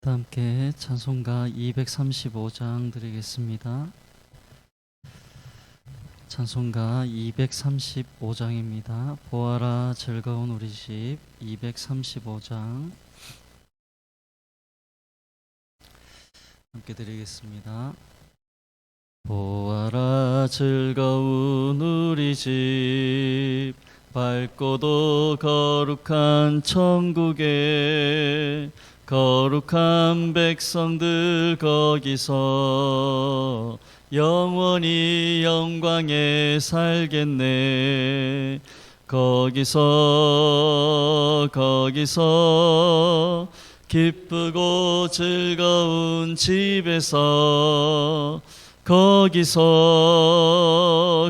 다 함께 찬송가 235장 드리겠습니다. 찬송가 235장입니다. 보아라 즐거운 우리 집 235장 함께 드리겠습니다. 보아라 즐거운 우리 집. 밝고도 거룩한 천국에 거룩한 백성들 거기서 영원히 영광에 살겠네. 거기서 거기서 기쁘고 즐거운 집에서 거기서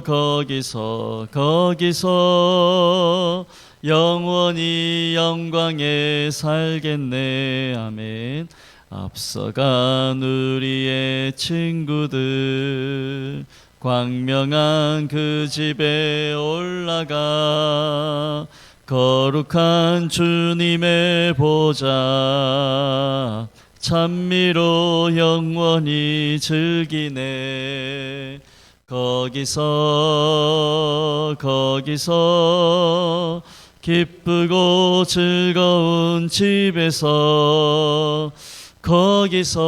거기서 거기서 영원히 영광에 살겠네. 아멘. 앞서간 우리의 친구들 광명한 그 집에 올라가 거룩한 주님의 보좌 찬미로 영원히 즐기네. 거기서 거기서 기쁘고 즐거운 집에서 거기서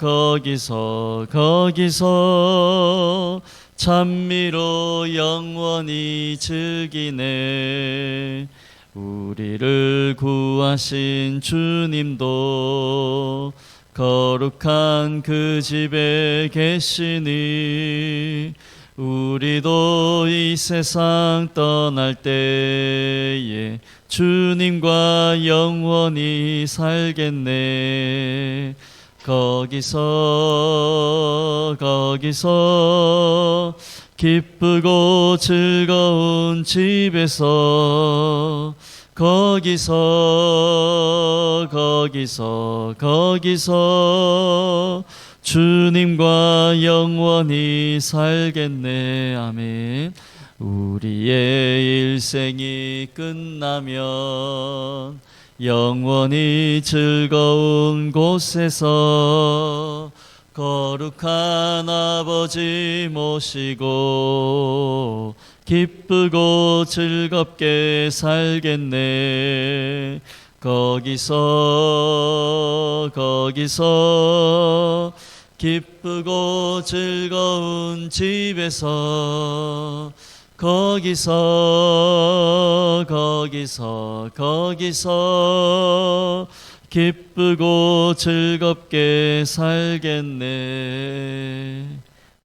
거기서 거기서 찬미로 영원히 즐기네 우리를 구하신 주님도 거룩한 그 집에 계시니 우리도 이 세상 떠날 때에 주님과 영원히 살겠네. 거기서 거기서 기쁘고 즐거운 집에서 거기서 거기서 거기서 주님과 영원히 살겠네. 아멘. 우리의 일생이 끝나면 영원히 즐거운 곳에서 거룩한 아버지 모시고 기쁘고 즐겁게 살겠네. 거기서 거기서 기쁘고 즐거운 집에서 거기서 거기서 거기서 기쁘고 즐겁게 살겠네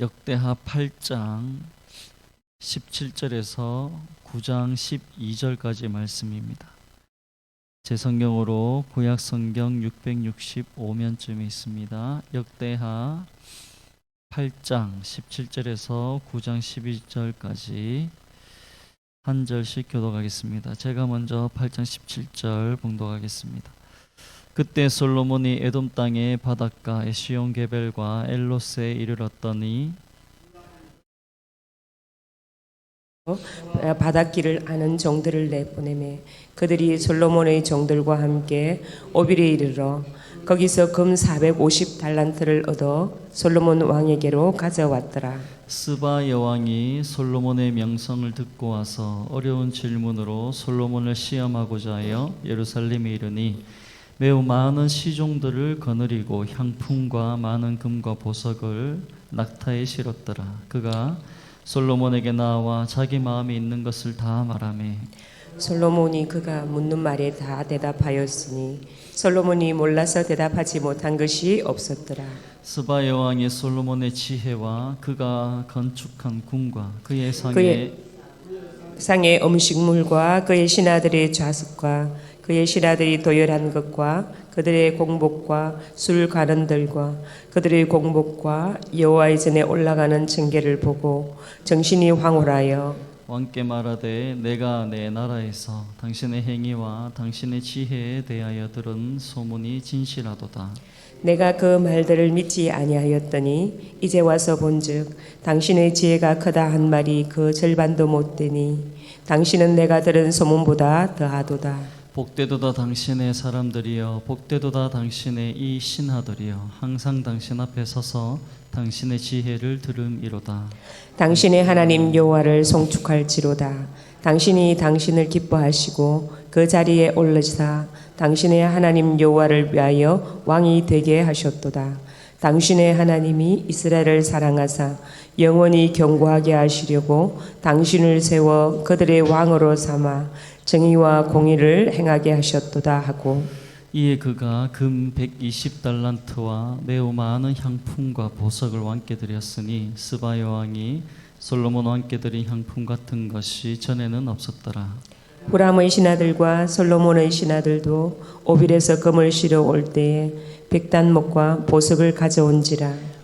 역대하 8장 17절에서 9장 12절까지 말씀입니다. 제 성경으로 구약 성경 665면쯤에 있습니다. 역대하 8장 17절에서 9장 12절까지 한 절씩 교독하겠습니다. 제가 먼저 8장 17절 봉독하겠습니다. 그때 솔로몬이 에돔 땅의 바닷가 에시온 게벨과 엘로스에 이르렀더니 바닷길을 아는 종들을 내보내매 그들이 솔로몬의 종들과 함께 오빌에 이르러 거기서 금 450 달란트를 얻어 솔로몬 왕에게로 가져왔더라. 스바 여왕이 솔로몬의 명성을 듣고 와서 어려운 질문으로 솔로몬을 시험하고자 하여 예루살렘에 이르니 매우 많은 시종들을 거느리고 향품과 많은 금과 보석을 낙타에 실었더라. 그가 솔로몬에게 나와 자기 마음에 있는 것을 다 말하매 솔로몬이 그가 묻는 말에 다 대답하였으니 솔로몬이 몰라서 대답하지 못한 것이 없었더라. 스바 여왕이 솔로몬의 지혜와 그가 건축한 궁과 그의 상에 그의 상의 음식물과 그의 신하들의 좌석과 그의 신하들이 도열한 것과 그들의 공복과 술 가는들과 그들의 공복과 여호와의 전에 올라가는 징계를 보고 정신이 황홀하여 왕께 말하되 내가 내 나라에서 당신의 행위와 당신의 지혜에 대하여 들은 소문이 진실하도다. 내가 그 말들을 믿지 아니하였더니 이제 와서 본즉 당신의 지혜가 크다 한 말이 그 절반도 못 되니 당신은 내가 들은 소문보다 더하도다. 복되도다 당신의 사람들이여 복되도다 당신의 이 신하들이여 항상 당신 앞에 서서 당신의 지혜를 들음이로다. 당신의 하나님 여호와를 송축할지로다. 당신이 당신을 기뻐하시고 그 자리에 올르시사 당신의 하나님 여호와를 위하여 왕이 되게 하셨도다. 당신의 하나님이 이스라엘을 사랑하사 영원히 경고하게 하시려고 당신을 세워 그들의 왕으로 삼아 정의와 공의를 행하게 하셨도다 하고 이에 그가 금 120달란트와 매우 많은 향품과 보석을 왕께 드렸으니 스바 여왕이 솔로몬 왕께 드린 향품 같은 것이 전에는 없었더라. 후람의 신하들과 솔로몬의 신하들도 오빌에서 금을 실어 올 때에 백단목과 보석을 가져온지라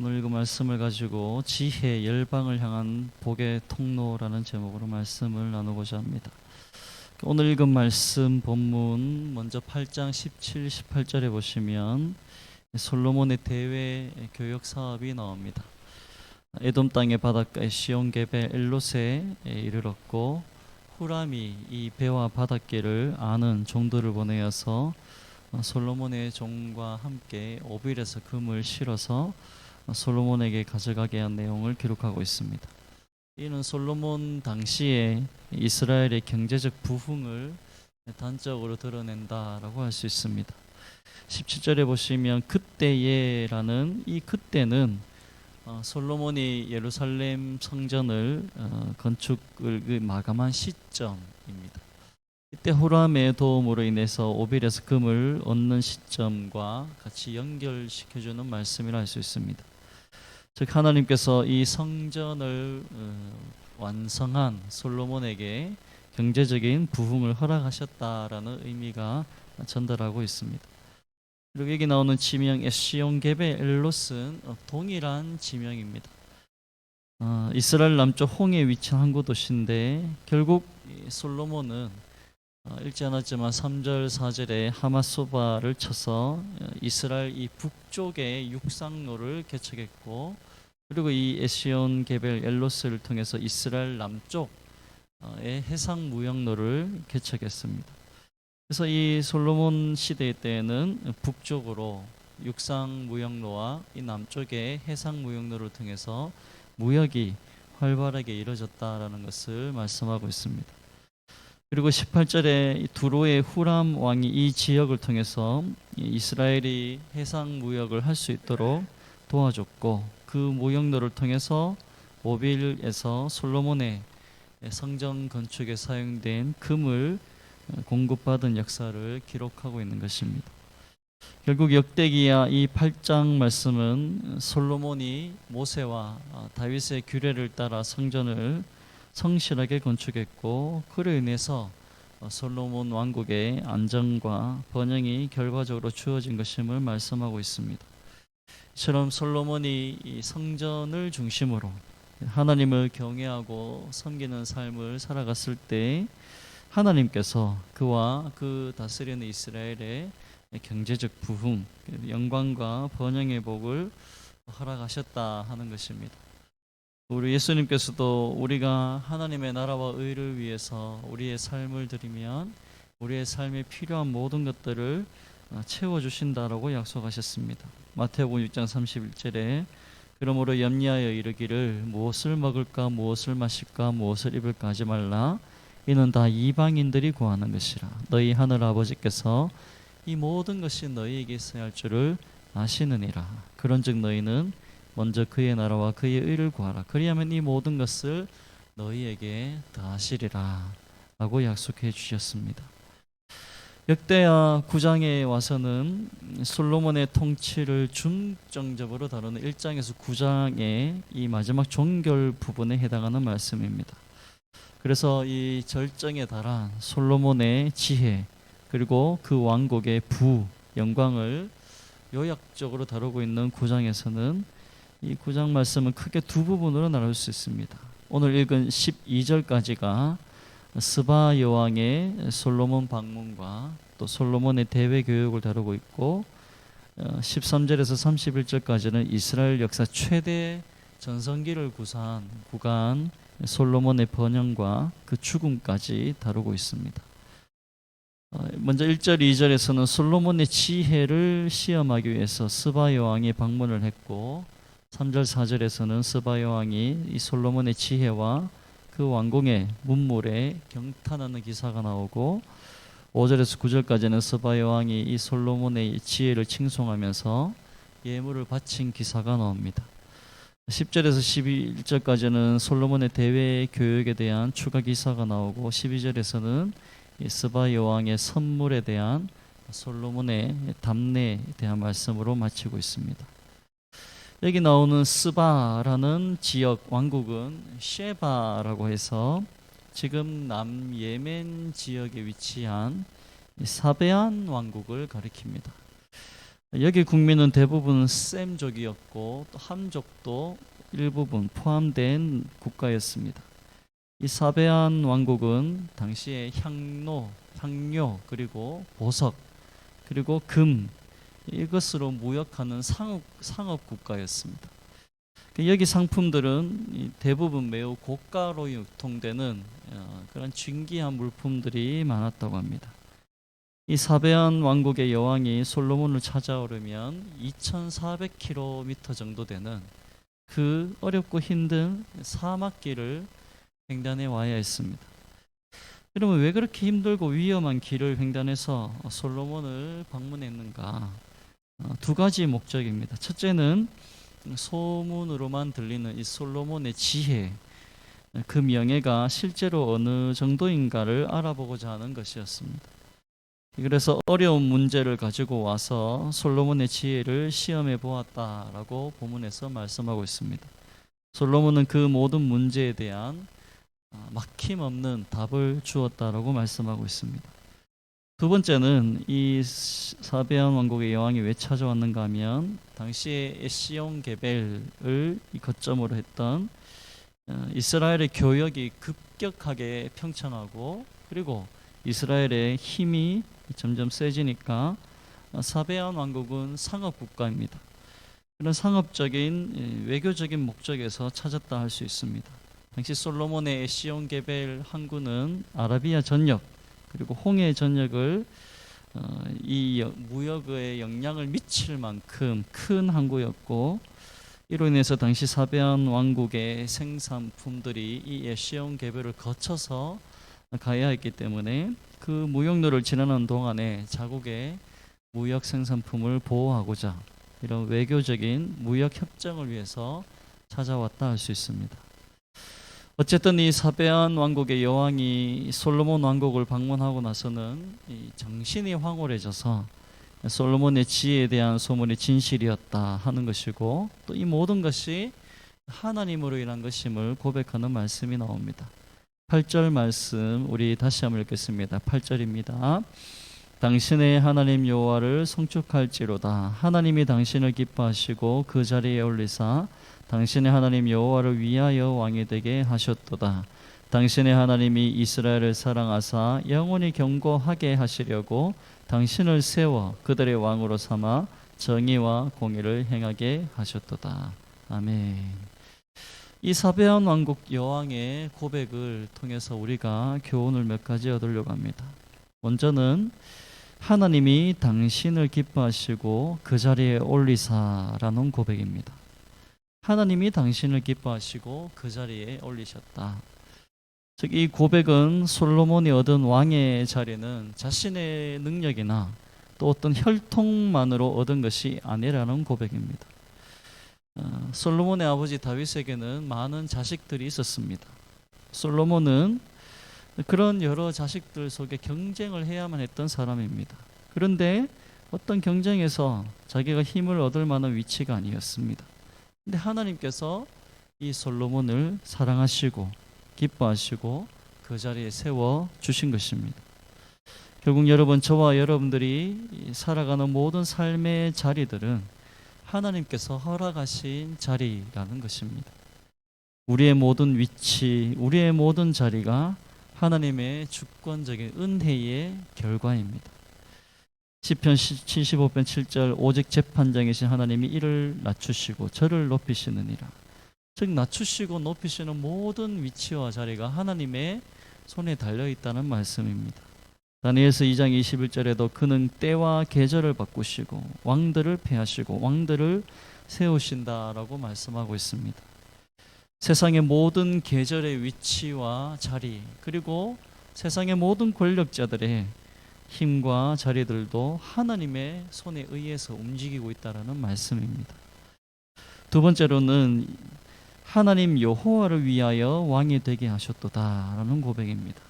오늘 그 말씀을 가지고 지혜 열방을 향한 복의 통로라는 제목으로 말씀을 나누고자 합니다. 오늘 읽은 말씀 본문 먼저 8장 17, 18절에 보시면 솔로몬의 대외 교역 사업이 나옵니다. 에돔 땅의 바닷가에 시온게벨 엘롯에 이르렀고 후람이 이 배와 바닷길을 아는 종들을 보내어서 어, 솔로몬의 종과 함께 오빌에서 금을 실어서 솔로몬에게 가져가게 한 내용을 기록하고 있습니다. 이는 솔로몬 당시에 이스라엘의 경제적 부흥을 단적으로 드러낸다라고 할 수 있습니다. 17절에 보시면 그때에라는 이 그때는 어, 솔로몬이 예루살렘 성전을 어, 건축을 그 마감한 시점입니다. 이때 호람의 도움으로 인해서 오빌에서 금을 얻는 시점과 같이 연결시켜주는 말씀이라 할 수 있습니다. 즉 하나님께서 이 성전을 어, 완성한 솔로몬에게 경제적인 부흥을 허락하셨다라는 의미가 전달하고 있습니다. 그리고 여기 나오는 지명 에시온 게베 엘롯은 어, 동일한 지명입니다. 어, 이스라엘 남쪽 홍해 위치한 항구 도시인데 결국 이 솔로몬은 어, 읽지 않았지만 3절 4절에 하마소바를 쳐서 어, 이스라엘 이 북쪽의 육상로를 개척했고 그리고 이 에시온 게벨 엘로스를 통해서 이스라엘 남쪽의 해상 무역로를 개척했습니다. 그래서 이 솔로몬 시대 때에는 북쪽으로 육상 무역로와 이 남쪽의 해상 무역로를 통해서 무역이 활발하게 이루어졌다라는 것을 말씀하고 있습니다. 그리고 18절에 이 두로의 후람 왕이 이 지역을 통해서 이 이스라엘이 해상 무역을 할 수 있도록 도와줬고 그 무역로를 통해서 모빌에서 솔로몬의 성전 건축에 사용된 금을 공급받은 역사를 기록하고 있는 것입니다. 결국 역대기야 이 8장 말씀은 솔로몬이 모세와 어, 다윗의 규례를 따라 성전을 성실하게 건축했고 그로 인해서 어, 솔로몬 왕국의 안정과 번영이 결과적으로 주어진 것임을 말씀하고 있습니다. 이처럼 솔로몬이 이 성전을 중심으로 하나님을 경외하고 섬기는 삶을 살아갔을 때 하나님께서 그와 그 다스리는 이스라엘의 경제적 부흥, 영광과 번영의 복을 허락하셨다 하는 것입니다. 우리 예수님께서도 우리가 하나님의 나라와 의를 위해서 우리의 삶을 드리면 우리의 삶에 필요한 모든 것들을 어, 채워 주신다라고 약속하셨습니다. 마태복음 6장 31절에 그러므로 염려하여 이르기를 무엇을 먹을까 무엇을 마실까 무엇을 입을까 하지 말라. 이는 다 이방인들이 구하는 것이라. 너희 하늘 아버지께서 이 모든 것이 너희에게 있어야 할 줄을 아시느니라. 그런즉 너희는 먼저 그의 나라와 그의 의를 구하라. 그리하면 이 모든 것을 너희에게 더하시리라. 라고 약속해 주셨습니다. 역대하 9장에 와서는 솔로몬의 통치를 중점적으로 다루는 1장에서 9장의 이 마지막 종결 부분에 해당하는 말씀입니다. 그래서 이 절정에 달한 솔로몬의 지혜 그리고 그 왕국의 부 영광을 요약적으로 다루고 있는 9장에서는 이 9장 말씀은 크게 두 부분으로 나눌 수 있습니다. 오늘 읽은 12절까지가 스바 여왕의 솔로몬 방문과 또 솔로몬의 대외 교육을 다루고 있고 어, 13절에서 31절까지는 이스라엘 역사 최대 전성기를 구사한 구간 솔로몬의 번영과 그 죽음까지 다루고 있습니다. 어, 먼저 1절, 2절에서는 솔로몬의 지혜를 시험하기 위해서 스바 여왕이 방문을 했고 3절, 4절에서는 스바 여왕이 이 솔로몬의 지혜와 그 왕궁의 문물에 경탄하는 기사가 나오고 5절에서 9절까지는 스바 여왕이 이 솔로몬의 지혜를 칭송하면서 예물을 바친 기사가 나옵니다. 10절에서 11절까지는 솔로몬의 대외 교육에 대한 추가 기사가 나오고 12절에서는 이 스바 여왕의 선물에 대한 솔로몬의 답례에 대한 말씀으로 마치고 있습니다. 여기 나오는 스바라는 지역 왕국은 쉐바라고 해서 지금 남예멘 지역에 위치한 이 사베안 왕국을 가리킵니다. 여기 국민은 대부분 셈족이었고 또 함족도 일부분 포함된 국가였습니다. 이 사베안 왕국은 당시에 향로, 향료 그리고 보석 그리고 금 이것으로 무역하는 상업 상업 국가였습니다. 여기 상품들은 이 대부분 매우 고가로 유통되는 어, 그런 진귀한 물품들이 많았다고 합니다. 이 사베안 왕국의 여왕이 솔로몬을 찾아오려면 2,400km 정도 되는 그 어렵고 힘든 사막길을 횡단해 와야 했습니다. 여러분 왜 그렇게 힘들고 위험한 길을 횡단해서 솔로몬을 방문했는가? 어, 두 가지 목적입니다. 첫째는 소문으로만 들리는 이 솔로몬의 지혜, 그 명예가 실제로 어느 정도인가를 알아보고자 하는 것이었습니다. 그래서 어려운 문제를 가지고 와서 솔로몬의 지혜를 시험해 보았다라고 본문에서 말씀하고 있습니다. 솔로몬은 그 모든 문제에 대한 아, 막힘없는 답을 주었다라고 말씀하고 있습니다. 두 번째는 이 사베안 왕국의 여왕이 왜 찾아왔는가 하면 당시에 에시온 게벨을 이 거점으로 했던 어, 이스라엘의 교역이 급격하게 평창하고 그리고 이스라엘의 힘이 점점 세지니까 어, 사베안 왕국은 상업 국가입니다. 그런 상업적인 예, 외교적인 목적에서 찾았다 할 수 있습니다. 당시 솔로몬의 에시온 게벨 항구는 아라비아 전역 그리고 홍해 전역을 어, 이 여- 무역의 영향을 미칠 만큼 큰 항구였고 이로 인해서 당시 사베안 왕국의 생산품들이 이 에시온 개별을 거쳐서 가야 했기 때문에 그 무역로를 지나는 동안에 자국의 무역 생산품을 보호하고자 이런 외교적인 무역 협정을 위해서 찾아왔다 할 수 있습니다. 어쨌든 이 사베안 왕국의 여왕이 솔로몬 왕국을 방문하고 나서는 이 정신이 황홀해져서 솔로몬의 지혜에 대한 소문이 진실이었다 하는 것이고 또 이 모든 것이 하나님으로 인한 것임을 고백하는 말씀이 나옵니다. 8절 말씀 우리 다시 한번 읽겠습니다. 8절입니다. 당신의 하나님 여호와를 송축할지로다 하나님이 당신을 기뻐하시고 그 자리에 올리사 당신의 하나님 여호와를 위하여 왕이 되게 하셨도다 당신의 하나님이 이스라엘을 사랑하사 영원히 경고하게 하시려고 당신을 세워 그들의 왕으로 삼아 정의와 공의를 행하게 하셨도다 아멘 이 사배한 왕국 여왕의 고백을 통해서 우리가 교훈을 몇 가지 얻으려고 합니다. 먼저는 하나님이 당신을 기뻐하시고 그 자리에 올리사라는 고백입니다. 하나님이 당신을 기뻐하시고 그 자리에 올리셨다. 즉 이 고백은 솔로몬이 얻은 왕의 자리는 자신의 능력이나 또 어떤 혈통만으로 얻은 것이 아니라는 고백입니다. 어, 솔로몬의 아버지 다윗에게는 많은 자식들이 있었습니다. 솔로몬은 그런 여러 자식들 속에 경쟁을 해야만 했던 사람입니다. 그런데 어떤 경쟁에서 자기가 힘을 얻을 만한 위치가 아니었습니다. 근데 하나님께서 이 솔로몬을 사랑하시고 기뻐하시고 그 자리에 세워 주신 것입니다. 결국 여러분 저와 여러분들이 이 살아가는 모든 삶의 자리들은 하나님께서 허락하신 자리라는 것입니다. 우리의 모든 위치, 우리의 모든 자리가 하나님의 주권적인 은혜의 결과입니다. 시편 75편 7절 오직 재판장이신 하나님이 이를 낮추시고 저를 높이시느니라. 즉 낮추시고 높이시는 모든 위치와 자리가 하나님의 손에 달려 있다는 말씀입니다. 다니엘서 2장 21절에도 그는 때와 계절을 바꾸시고 왕들을 패하시고 왕들을 세우신다라고 말씀하고 있습니다. 세상의 모든 계절의 위치와 자리 그리고 세상의 모든 권력자들의 힘과 자리들도 하나님의 손에 의해서 움직이고 있다라는 말씀입니다. 두 번째로는 하나님 여호와를 위하여 왕이 되게 하셨도다라는 고백입니다.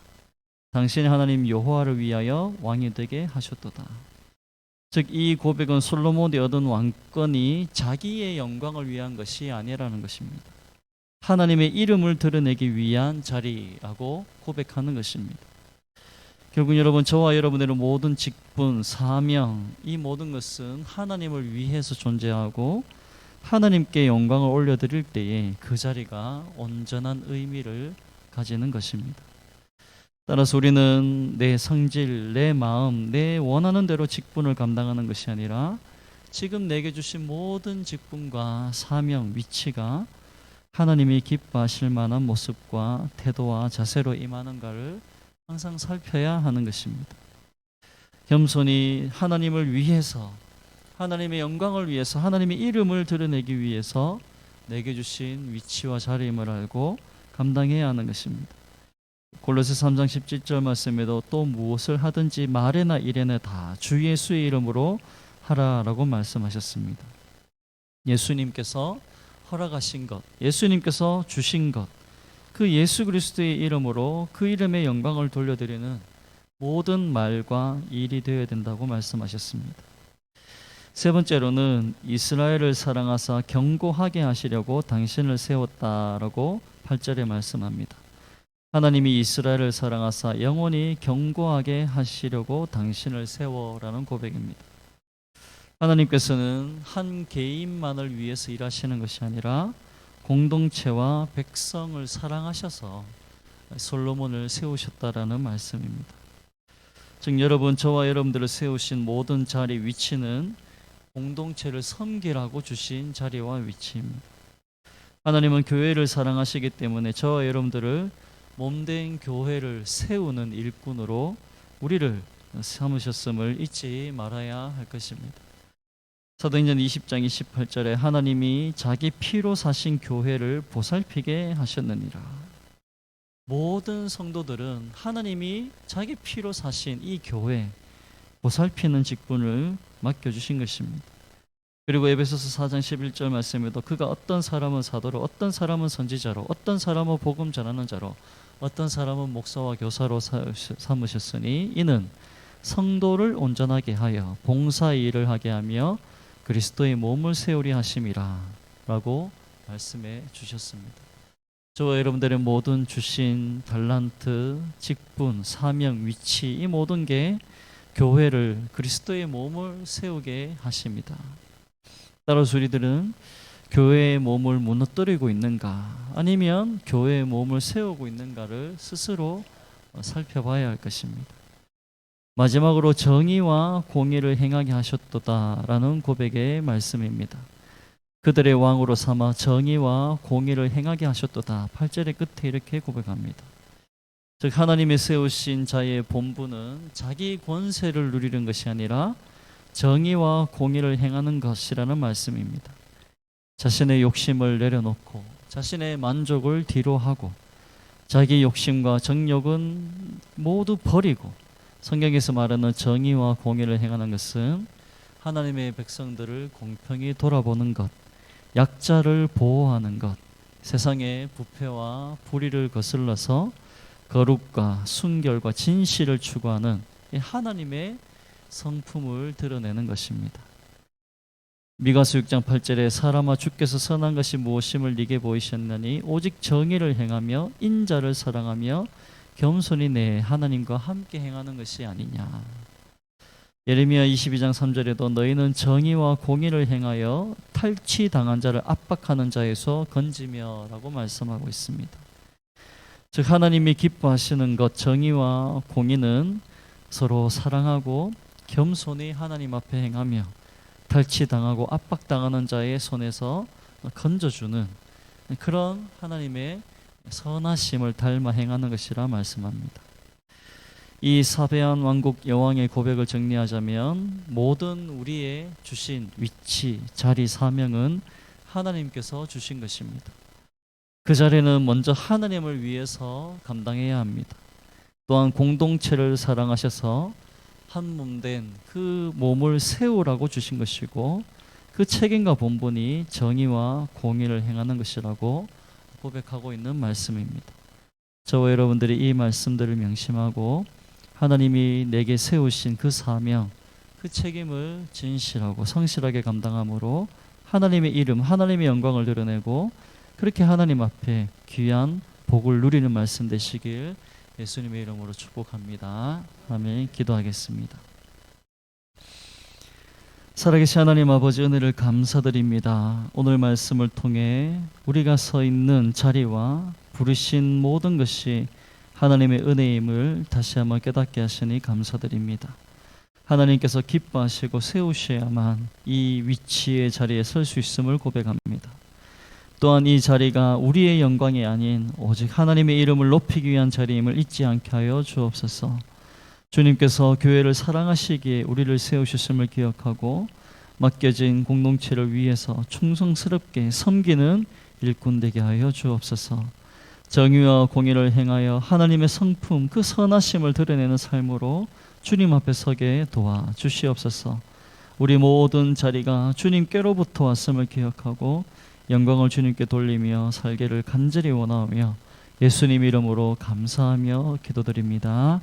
당신이 하나님 여호와를 위하여 왕이 되게 하셨도다. 즉 이 고백은 솔로몬이 얻은 왕권이 자기의 영광을 위한 것이 아니라는 것입니다. 하나님의 이름을 드러내기 위한 자리라고 고백하는 것입니다. 결국 여러분 저와 여러분들의 모든 직분, 사명 이 모든 것은 하나님을 위해서 존재하고 하나님께 영광을 올려드릴 때에 그 자리가 온전한 의미를 가지는 것입니다. 따라서 우리는 내 성질, 내 마음, 내 원하는 대로 직분을 감당하는 것이 아니라 지금 내게 주신 모든 직분과 사명, 위치가 하나님이 기뻐하실 만한 모습과 태도와 자세로 임하는가를 항상 살펴야 하는 것입니다. 겸손히 하나님을 위해서 하나님의 영광을 위해서 하나님의 이름을 드러내기 위해서 내게 주신 위치와 자리임을 알고 감당해야 하는 것입니다. 골로새 3장 17절 말씀에도 또 무엇을 하든지 말에나 일에나 다 주 예수의 이름으로 하라라고 말씀하셨습니다. 예수님께서 허락하신 것, 예수님께서 주신 것, 그 예수 그리스도의 이름으로 그 이름의 영광을 돌려드리는 모든 말과 일이 되어야 된다고 말씀하셨습니다. 세 번째로는 이스라엘을 사랑하사 경고하게 하시려고 당신을 세웠다라고 8절에 말씀합니다. 하나님이 이스라엘을 사랑하사 영원히 경고하게 하시려고 당신을 세워라는 고백입니다. 하나님께서는 한 개인만을 위해서 일하시는 것이 아니라 공동체와 백성을 사랑하셔서 솔로몬을 세우셨다라는 말씀입니다. 즉 여러분 저와 여러분들을 세우신 모든 자리 위치는 공동체를 섬기라고 주신 자리와 위치입니다. 하나님은 교회를 사랑하시기 때문에 저와 여러분들을 몸된 교회를 세우는 일꾼으로 우리를 삼으셨음을 잊지 말아야 할 것입니다. 사도행전 20장 28절에 하나님이 자기 피로 사신 교회를 보살피게 하셨느니라. 모든 성도들은 하나님이 자기 피로 사신 이 교회 보살피는 직분을 맡겨 주신 것입니다. 그리고 에베소서 4장 11절 말씀에도 그가 어떤 사람은 사도로 어떤 사람은 선지자로 어떤 사람은 복음 전하는 자로 어떤 사람은 목사와 교사로 삼으셨으니 이는 성도를 온전하게 하여 봉사 일을 하게 하며 그리스도의 몸을 세우리 하심이라 라고 말씀해 주셨습니다. 저와 여러분들의 모든 주신 달란트, 직분, 사명, 위치 이 모든 게 교회를 그리스도의 몸을 세우게 하십니다. 따라서 우리들은 교회의 몸을 무너뜨리고 있는가 아니면 교회의 몸을 세우고 있는가를 스스로 어, 살펴봐야 할 것입니다. 마지막으로 정의와 공의를 행하게 하셨도다라는 고백의 말씀입니다. 그들의 왕으로 삼아 정의와 공의를 행하게 하셨도다. 8절의 끝에 이렇게 고백합니다. 즉 하나님이 세우신 자의 본분은 자기 권세를 누리는 것이 아니라 정의와 공의를 행하는 것이라는 말씀입니다. 자신의 욕심을 내려놓고 자신의 만족을 뒤로 하고 자기 욕심과 정욕은 모두 버리고 성경에서 말하는 정의와 공의를 행하는 것은 하나님의 백성들을 공평히 돌아보는 것, 약자를 보호하는 것, 세상의 부패와 불의를 거슬러서 거룩과 순결과 진실을 추구하는 이 하나님의 성품을 드러내는 것입니다. 미가서 6장 8절에 사람아 주께서 선한 것이 무엇임을 네게 보이셨나니 오직 정의를 행하며 인자를 사랑하며 겸손히 내 하나님과 함께 행하는 것이 아니냐. 예레미야 22장 3절에도 너희는 정의와 공의를 행하여 탈취 당한 자를 압박하는 자에서 건지며라고 말씀하고 있습니다. 즉 하나님이 기뻐하시는 것 정의와 공의는 서로 사랑하고 겸손히 하나님 앞에 행하며 탈취당하고 압박당하는 자의 손에서 건져주는 그런 하나님의 선하심을 닮아 행하는 것이라 말씀합니다. 이 사배한 왕국 여왕의 고백을 정리하자면 모든 우리의 주신 위치, 자리, 사명은 하나님께서 주신 것입니다. 그 자리는 먼저 하나님을 위해서 감당해야 합니다. 또한 공동체를 사랑하셔서 한 몸 된 그 몸을 세우라고 주신 것이고 그 책임과 본분이 정의와 공의를 행하는 것이라고 고백하고 있는 말씀입니다. 저와 여러분들이 이 말씀들을 명심하고 하나님이 내게 세우신 그 사명, 그 책임을 진실하고 성실하게 감당함으로 하나님의 이름, 하나님의 영광을 드러내고 그렇게 하나님 앞에 귀한 복을 누리는 말씀 되시길 예수님의 이름으로 축복합니다. 아멘. 기도하겠습니다. 살아계신 하나님 아버지 은혜를 감사드립니다. 오늘 말씀을 통해 우리가 서 있는 자리와 부르신 모든 것이 하나님의 은혜임을 다시 한번 깨닫게 하시니 감사드립니다. 하나님께서 기뻐하시고 세우셔야만 이 위치의 자리에 설 수 있음을 고백합니다. 또한 이 자리가 우리의 영광이 아닌 오직 하나님의 이름을 높이기 위한 자리임을 잊지 않게 하여 주옵소서. 주님께서 교회를 사랑하시기에 우리를 세우셨음을 기억하고 맡겨진 공동체를 위해서 충성스럽게 섬기는 일꾼 되게 하여 주옵소서. 정의와 공의를 행하여 하나님의 성품 그 선하심을 드러내는 삶으로 주님 앞에 서게 도와 주시옵소서. 우리 모든 자리가 주님께로부터 왔음을 기억하고 영광을 주님께 돌리며 살기를 간절히 원하며 예수님 이름으로 감사하며 기도드립니다.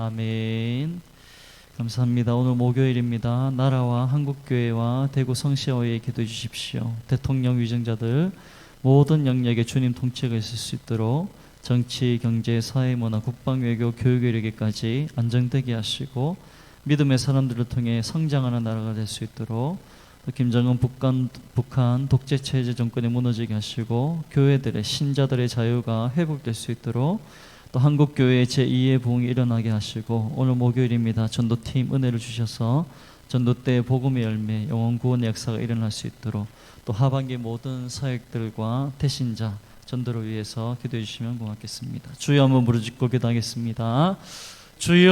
아멘. 감사합니다. 오늘 목요일입니다. 나라와 한국교회와 대구 성시어에 기도해 주십시오. 대통령 위정자들 모든 영역에 주님 통치가 있을 수 있도록 정치, 경제, 사회, 문화, 국방, 외교, 교육, 의료계까지 안정되게 하시고 믿음의 사람들을 통해 성장하는 나라가 될 수 있도록 또 김정은 북한, 북한 독재 체제 정권이 무너지게 하시고 교회들의 신자들의 자유가 회복될 수 있도록 또 한국 교회의 제2의 부흥이 일어나게 하시고 오늘 목요일입니다. 전도팀 은혜를 주셔서 전도 때 복음의 열매, 영원 구원의 역사가 일어날 수 있도록 또 하반기 모든 사역들과 태신자 전도를 위해서 기도해 주시면 고맙겠습니다. 주여 한번 부르짖고 기도하겠습니다. 주여